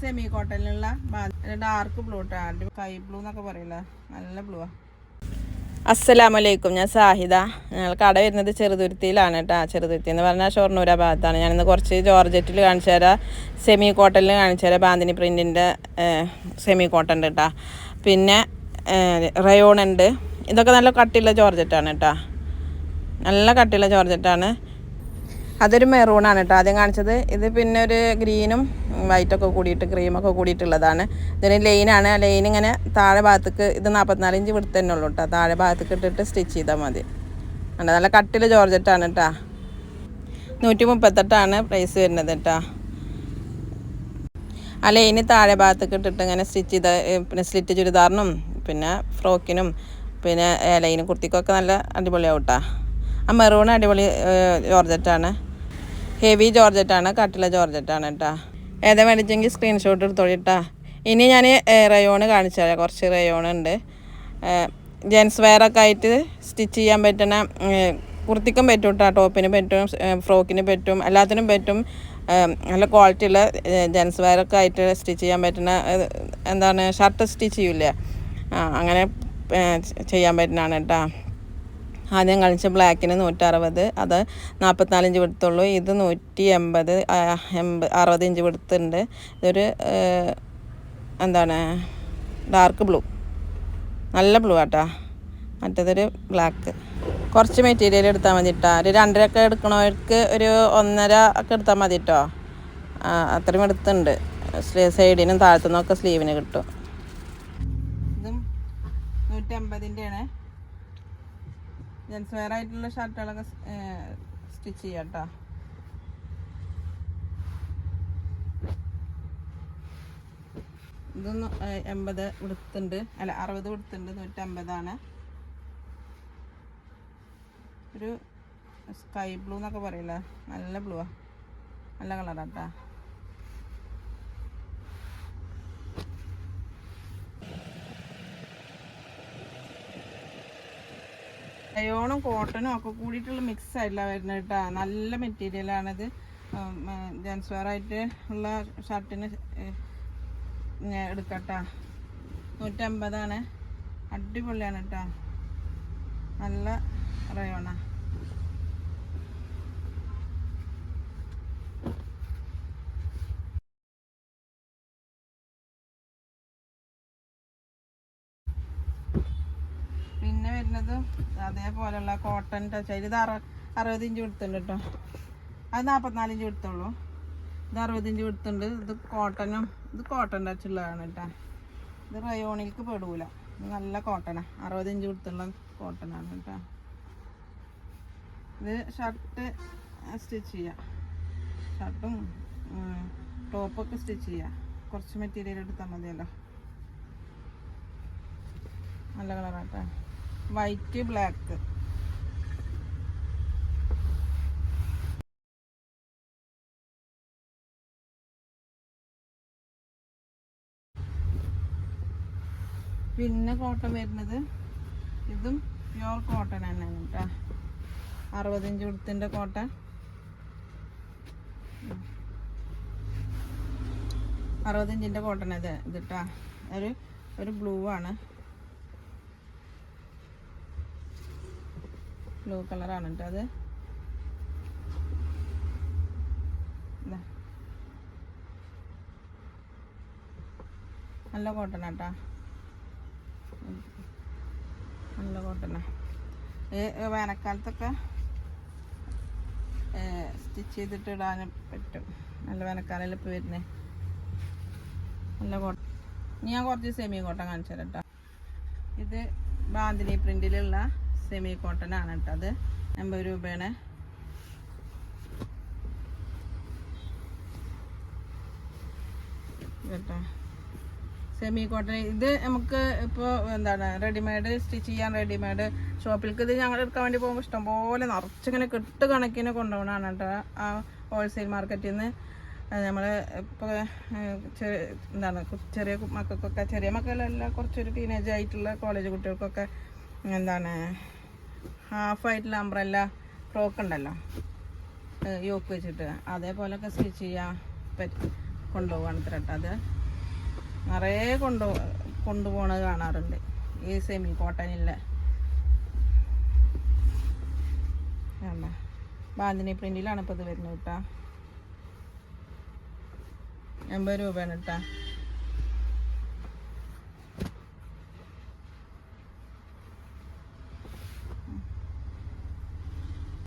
Semi കോട്ടണിലുള്ള dark blue ട്ടോ. Sky blue എന്നൊക്കെ പറയില്ല? നല്ല ബ്ലൂ ആ. അസ്സലാമലൈക്കും. ഞാൻ സാഹിദ. ഞങ്ങൾ കട വരുന്നത് ചെറുതുരുത്തിയിലാണ് കേട്ടോ ചെറുതുരുത്തി എന്ന് പറഞ്ഞാൽ ഷൊർണൂര ഭാഗത്താണ്. ഞാനിന്ന് കുറച്ച് ജോർജറ്റിൽ കാണിച്ചു തരാം. സെമി കോട്ടണിൽ കാണിച്ചു തരാം. ബാന്തിനി പ്രിന്റിന്റെ സെമി കോട്ടൺ കേട്ടോ പിന്നെ റയോൺ ഉണ്ട് ഇതൊക്കെ നല്ല കട്ടിയുള്ള ജോർജറ്റാണ് കേട്ടോ നല്ല കട്ടിയുള്ള ജോർജറ്റാണ്. അതൊരു മെറൂണാണ് കേട്ടോ ആദ്യം കാണിച്ചത്. ഇത് പിന്നെ ഒരു ഗ്രീനും വൈറ്റൊക്കെ കൂടിയിട്ട് ക്രീമൊക്കെ കൂടിയിട്ടുള്ളതാണ്. ഇതിന് ലൈനാണ് ലൈൻ ഇങ്ങനെ താഴെ ഭാഗത്തേക്ക് ഇത് നാൽപ്പത്തിനാല് ഇഞ്ച് വിടുത്ത് തന്നെ ഉള്ളൂ കേട്ടോ താഴെ ഭാഗത്തേക്ക് ഇട്ടിട്ട് സ്റ്റിച്ച് ചെയ്താൽ മതി. കണ്ടോ? നല്ല കട്ടിൽ ജോർജറ്റാണ് കേട്ടോ നൂറ്റി മുപ്പത്തെട്ടാണ് പ്രൈസ് വരുന്നത് കേട്ടോ ആ ലൈന് താഴെ ഭാഗത്തേക്ക് ഇട്ടിട്ട് ഇങ്ങനെ സ്റ്റിച്ച് ചെയ്ത പിന്നെ സ്ലിറ്റ് ചുരിദാറിനും പിന്നെ ഫ്രോക്കിനും പിന്നെ ലൈന് കുർത്തിക്കൊക്കെ നല്ല അടിപൊളിയാവും കേട്ടോ ആ മെറൂൺ അടിപൊളി ജോർജറ്റാണ്. ഹെവി ജോർജറ്റാണ് കട്ടില ജോർജറ്റാണ് കേട്ടോ ഏതാ മേടിച്ചെങ്കിൽ സ്ക്രീൻഷോട്ട് എടുത്തോളി കേട്ടോ ഇനി ഞാൻ റയോണ് കാണിച്ചു തരാം. കുറച്ച് റയോൺ ഉണ്ട്. ജെൻസ് വെയറൊക്കെ ആയിട്ട് സ്റ്റിച്ച് ചെയ്യാൻ പറ്റുന്ന കുർത്തിക്കും പറ്റും കേട്ടോ ടോപ്പിന് പറ്റും ഫ്രോക്കിന് പറ്റും എല്ലാത്തിനും പറ്റും. നല്ല ക്വാളിറ്റി ഉള്ള ജെൻസ് വെയറൊക്കെ ആയിട്ട് സ്റ്റിച്ച് ചെയ്യാൻ പറ്റുന്ന എന്താണ് ഷർട്ട് സ്റ്റിച്ച് ചെയ്യൂലേ അങ്ങനെ ചെയ്യാൻ പറ്റുന്നതാണ് കേട്ടോ ആദ്യം കളിച്ച ബ്ലാക്കിന് നൂറ്ററുപത് അത് നാൽപ്പത്തിനാല് ഇഞ്ച് കൊടുത്തുള്ളൂ ഇത് നൂറ്റി എൺപത് എൺപത് അറുപത് ഇഞ്ച് കൊടുത്തുണ്ട് ഇതൊരു എന്താണ് ഡാർക്ക് ബ്ലൂ. നല്ല ബ്ലൂ ആട്ടാ. മറ്റേതൊരു ബ്ലാക്ക്. കുറച്ച് മെറ്റീരിയൽ എടുത്താൽ മതി കേട്ടോ ഒരു രണ്ടരയൊക്കെ എടുക്കണവർക്ക് ഒരു ഒന്നര ഒക്കെ എടുത്താൽ മതി കേട്ടോ അത്രയും എടുത്തുണ്ട് സൈഡിനും താഴത്തുനിന്നൊക്കെ സ്ലീവിന് കിട്ടും. ഇതും നൂറ്റമ്പതിന്റെയാണ്. ജെൻസ് വെയർ ആയിട്ടുള്ള ഷർട്ടുകളൊക്കെ സ്റ്റിച്ച് ചെയ്യാം കേട്ടോ ഇതൊന്ന് എൺപത് കൊടുത്തുണ്ട് അല്ല അറുപത് കൊടുത്തുണ്ട് നൂറ്റമ്പതാണ്. ഒരു സ്കൈ ബ്ലൂ എന്നൊക്കെ പറയില്ല? നല്ല ബ്ലൂവാ നല്ല കളറാട്ടാ അയോണും കോട്ടണും ഒക്കെ കൂടിയിട്ടുള്ള മിക്സ് ആയില്ല വരുന്നത് കേട്ടോ. നല്ല മെറ്റീരിയലാണിത് ജെൻസ് വെയർ ആയിട്ട് ഉള്ള ഷർട്ടിന് എടുക്കട്ടാ. നൂറ്റമ്പതാണ്. അടിപൊളിയാണ് കേട്ടോ. നല്ല റയോണാ പിന്നെ വരുന്നത് അതേപോലെയുള്ള കോട്ടൺ ടച്ച് ഇത് അറ അറുപത് ഇഞ്ച് കൊടുത്തുണ്ട് കേട്ടോ അത് നാൽപ്പത്തിനാല് ഇഞ്ച് കൊടുത്തുള്ളൂ ഇത് അറുപത് ഇഞ്ച് കൊടുത്തുണ്ട് ഇത് കോട്ടനും ഇത് കോട്ടൺ ടച്ച് ഉള്ളതാണ് കേട്ടോ ഇത് റയോണിൽക്ക് പെടൂല. ഇത് നല്ല കോട്ടനാണ് അറുപത് ഇഞ്ച് കൊടുത്തുള്ള കോട്ടനാണ് കേട്ടോ ഇത് ഷർട്ട് സ്റ്റിച്ച് ചെയ്യാം. ഷർട്ടും ടോപ്പൊക്കെ സ്റ്റിച്ച് ചെയ്യാം. കുറച്ച് മെറ്റീരിയൽ എടുത്താൽ മതിയല്ലോ. നല്ല കളറാട്ടോ വൈറ്റ് ബ്ലാക്ക്. പിന്നെ കോട്ടൺ വരുന്നത് ഇതും പ്യുവർ കോട്ടൺ തന്നെയാണ് കേട്ടോ. അറുപതിഞ്ച് ഉടുത്തിന്റെ കോട്ടൺ അറുപതിഞ്ചിന്റെ കോട്ടൺ ഇത് ഇത് കേട്ടോ ഒരു ഒരു ബ്ലൂ ആണ്. ബ്ലൂ കളറാണ് കേട്ടോ അത്. നല്ല കോട്ടൺ കേട്ടാ നല്ല കോട്ടണ വേനൽക്കാലത്തൊക്കെ സ്റ്റിച്ച് ചെയ്തിട്ട് ഇടാൻ പറ്റും. നല്ല വേനൽക്കാലം ഇപ്പോൾ വരുന്നേ. നല്ല കോട്ടൺ ഇനി ഞാൻ കുറച്ച് സെമി കോട്ടൺ കാണിച്ചു തരാം കേട്ടോ ഇത് ബാന്തിനി പ്രിന്റിലുള്ള സെമി കോട്ടൺ ആണ് കേട്ടോ അത്. എൺപത് രൂപയാണ്. കേട്ടോ സെമി കോട്ടൺ ഇത് നമുക്ക് ഇപ്പോൾ എന്താണ് റെഡിമെയ്ഡ് സ്റ്റിച്ച് ചെയ്യാൻ റെഡിമെയ്ഡ് ഷോപ്പിലേക്ക് ഇത് ഞങ്ങൾ എടുക്കാൻ വേണ്ടി പോകുമ്പോൾ ഇഷ്ടംപോലെ നിറച്ചിങ്ങനെ കെട്ട് കണക്കിന് കൊണ്ടുപോകണമാണ് കേട്ടോ ആ ഹോൾസെയിൽ മാർക്കറ്റിൽ നിന്ന് നമ്മൾ ഇപ്പോൾ എന്താണ് ചെറിയ മക്കൾക്കൊക്കെ ചെറിയ മക്കളല്ല കുറച്ചൊരു ടീനേജ് ആയിട്ടുള്ള കോളേജ് കുട്ടികൾക്കൊക്കെ എന്താണ് ഹാഫായിട്ടുള്ള അംബ്രല്ല ഫ്രോക്ക് ഉണ്ടല്ലോ. യോക്ക് വെച്ചിട്ട് അതേപോലൊക്കെ സ്റ്റിച്ച് ചെയ്യാൻ പറ്റും കൊണ്ടുപോകണം കേട്ടോ അത് നിറയെ കൊണ്ടു കൊണ്ടുപോകണത് കാണാറുണ്ട്. ഈ സെമി കോട്ടനില്ല വേണ്ട ബാന്തിനി പ്രിന്റിലാണ് ഇപ്പോൾ ഇത് വരുന്നത് കേട്ടോ. എൺപത് രൂപയാണ് കേട്ടോ.